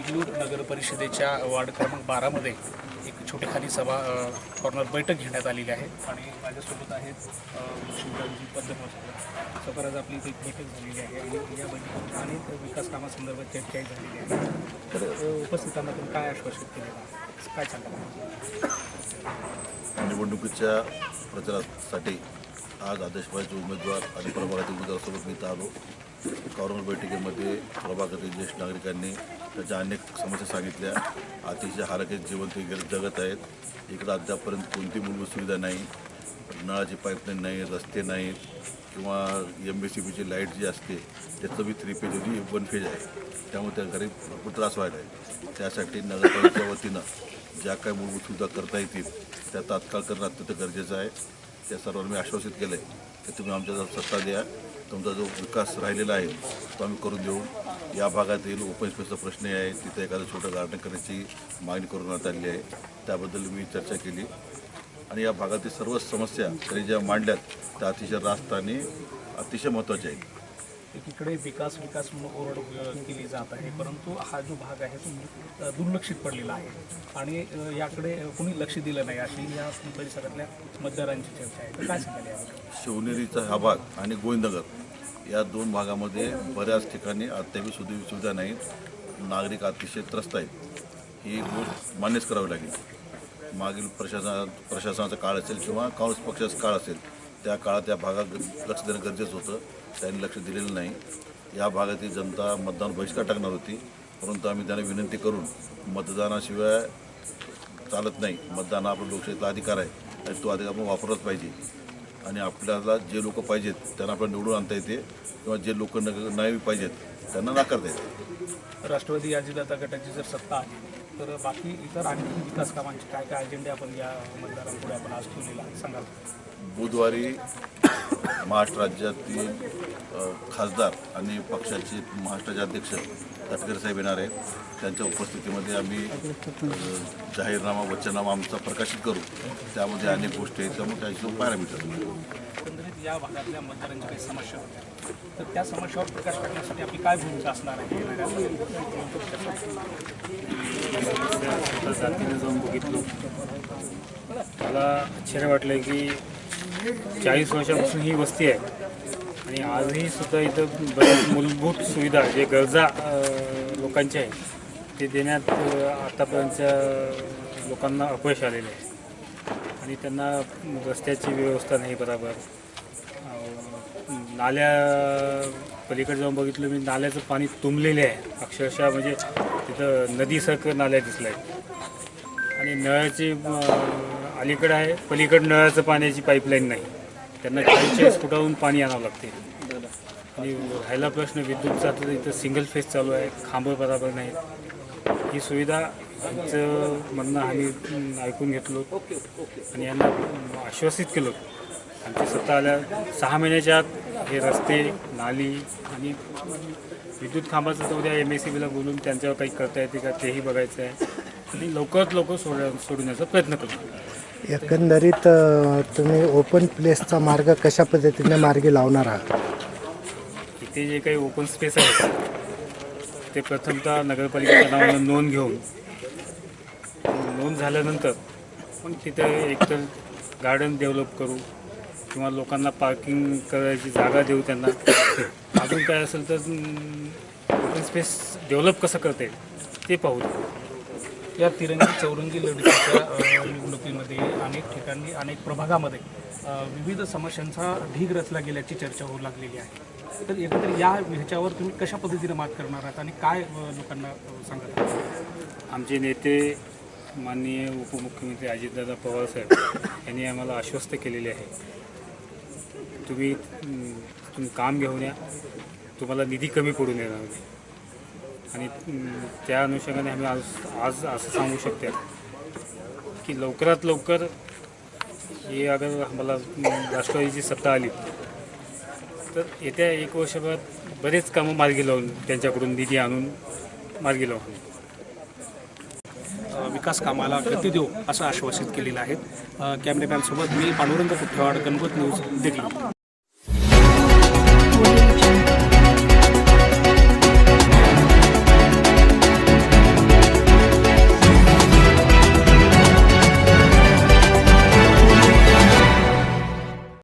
देगलूर नगर परिषदेच्या वार्ड क्रमांक बारामध्ये एक छोटीखानी सभा कॉर्नर बैठक घेण्यात आलेली आहे आणि माझ्यासोबत आहेत शिवराजी शिवरामजी पद्मभूषण सफर आज आपली एक बैठक झालेली आहे आणि या बैठकीत अनेक विकास कामासंदर्भात चर्चाही झालेली आहे. तर उपस्थितांना तुम्ही काय आश्वासित केलेलं आहे काय सांगा निवडणुकीच्या प्रचारासाठी आज आदेशबाईचे उमेदवार आणि प्रभागातील उमेदवारासोबत मी इथं आलो. कॉर्नर बैठकीमध्ये प्रभागातील ज्येष्ठ नागरिकांनी त्याच्या अनेक समस्या सांगितल्या. अतिशय हालाकीत जीवन ते जगत आहेत. इकडं अद्यापर्यंत कोणती मूलभूत सुविधा नाही. नळाची पाईपलाईन नाही रस्ते नाहीत किंवा एम बी सी बीची लाइट जी असते त्याचं बी थ्री पेज होती वन फेज आहे. त्यामुळे त्या घरी भरपूर त्रास व्हायला आहे. त्यासाठी नगरपालिकेच्या वतीनं ज्या काही मूलभूत सुविधा करता येतील त्या तात्काळ करणं अत्यंत गरजेचं आहे. त्या सर्वांना मी आश्वासित केलं आहे की तुम्ही आमच्या सत्ता द्या. तुमचा जो विकास राहिलेला आहे तो आम्ही करून देऊ. या भागातील ओपन स्पेसचा प्रश्न आहे तिथे एखादं छोटं गार्डन करण्याची मागणी करून आली आहे. त्याबद्दल मी चर्चा केली. आणि या भागातील सर्व समस्या त्यांनी ज्या मांडल्यात त्या अतिशय रास्त आणि अतिशय महत्त्वाच्या आहेत. एकीकडे विकास विकास म्हणून ओरड केली जात आहे परंतु हा जो भाग आहे तो दुर्लक्षित पडलेला आहे. आणि याकडे कोणी लक्ष दिलं नाही अशी या परिसरातल्या मतदारांची चर्चा आहे. तर काय शिवनेरीचा हा भाग आणि गोविंदनगर. या दोन भागामध्ये बऱ्याच ठिकाणी अद्याप सुधी सुविधा नाहीत. नागरिक अतिशय त्रस्त आहेत. ही गोष्ट मान्यच करावी लागेल. मागील प्रशासना प्रशासनाचा काळ असेल किंवा काँग्रेस पक्षाचा काळ असेल त्या काळात या भागात लक्ष देणं गरजेचं होतं. त्यांनी लक्ष दिलेलं नाही. या भागातील जनता मतदान बहिष्कार टाकणार होती. परंतु आम्ही त्यांना विनंती करून मतदानाशिवाय चालत नाही. मतदान हा आपला लोकशाहीचा अधिकार आहे आणि तो अधिकार आपण वापरलाच पाहिजे. आणि आपल्याला जे लोक पाहिजेत त्यांना आपल्याला निवडून आणता येते किंवा जे लोक नाही पाहिजेत त्यांना नाकारता येते. राष्ट्रवादी अजितदादा गटाची जर सत्ता आली तर बाकी इतर आणखी विकास कामांचे काय काय अजेंडे आपण या मतदारांपुढे आपण आज ठेवलेला आहे? सांगाल बुधवारी महाराष्ट्र राज्यातील खासदार आणि पक्षाचे महाराष्ट्राचे अध्यक्ष तटकरे साहेब येणार आहेत. त्यांच्या उपस्थितीमध्ये आम्ही जाहीरनामा वचननामा आमचा प्रकाशित करू. त्यामध्ये अनेक गोष्टी आहेत त्यामुळे त्याची पाहायला मिळतात. एकंदरीत या भागातल्या मतदारांच्या काही समस्या होत्या तर त्या समस्यावर प्रकाश टाकण्यासाठी आपली काय भूमिका असणार आहे? जातीनं जाऊन बघितलो. मला आश्चर्य वाटलं की चाळीस वर्षापासून ही वस्ती आहे. आणि आजही सुद्धा इथं बऱ्याच मूलभूत सुविधा जे गरजा लोकांच्या आहेत ते देण्यात आतापर्यंतच्या लोकांना अपयश आलेले आहे. आणि त्यांना रस्त्याची व्यवस्था नाही बरोबर. नाल्या पलीकडे जाऊन बघितलं मी नाल्याचं पाणी तुंबलेले आहे. अक्षरशः म्हणजे तिथं नदीसारखं नाल्या दिसल्या. आहेत आणि नळाची अलीकडं आहे पलीकडं नळाचं पाण्याची पाईपलाईन नाही. त्यांना चाळीस फुटावरून पाणी आणावं लागते. आणि राहिला प्रश्न विद्युतचा तर इथं सिंगल फेस चालू आहे खांबं बराबर नाही. ही सुविधा आमचं म्हणणं आम्ही ऐकून घेतलो आणि यांना आश्वासित केलं. आमची सत्ता आल्या सहा महिन्याच्या आत हे रस्ते नाली आणि विद्युत खांबाचं तर उद्या एम एस सी बीला बोलून त्यांच्यावर काही करता येते का तेही बघायचं आहे. आणि लवकरात लवकर सोड सोडण्याचा प्रयत्न करू. एकंदरीत अ, तुम्ही ओपन प्लेसचा मार्ग कशा पद्धतीने मार्गी लावणार आहात? इथे जे काही ओपन स्पेस आहेत ते प्रथमतः नगरपालिकेच्या नावानं नोंद घेऊन नोंद झाल्यानंतर पण तिथे एकतर गार्डन डेव्हलप करू किंवा लोकांना पार्किंग करायची जागा देऊ त्यांना. अजून काय असेल तर ओपन स्पेस डेव्हलप कसं करता येईल ते पाहू. या तिरंगी चौरंगी लढतीच्या निवडणुकीमध्ये अनेक ठिकाणी अनेक प्रभागामध्ये विविध समस्यांचा ढीग रचला गेल्याची चर्चा होऊ लागलेली आहे. तर एकत्र या ह्याच्यावर तुम्ही कशा पद्धतीने मात करणार आहात आणि काय लोकांना सांगत आमचे नेते माननीय उपमुख्यमंत्री अजितदादा पवार साहेब यांनी आम्हाला आश्वस्त केलेले आहे. तुम्ही तुम्ही काम घेऊन या. तुम्हाला निधी कमी पडून येणार नाही आणि त्या अनुषंगाने आम्ही आज आज असं सांगू शकतो. की लवकरात लवकर हे अगर आम्हाला राष्ट्रवादीची सत्ता आली. तर येत्या एक वर्षभरात बरेच कामं मार्गी लावून त्यांच्याकडून निधी आणून मार्गी लावून विकास कामाला गती देऊ असं आश्वासित केलेलं आहे. कॅमेरामॅनसोबत मी पांडुरंग कुठेवाड गणपत न्यूज दिल्ली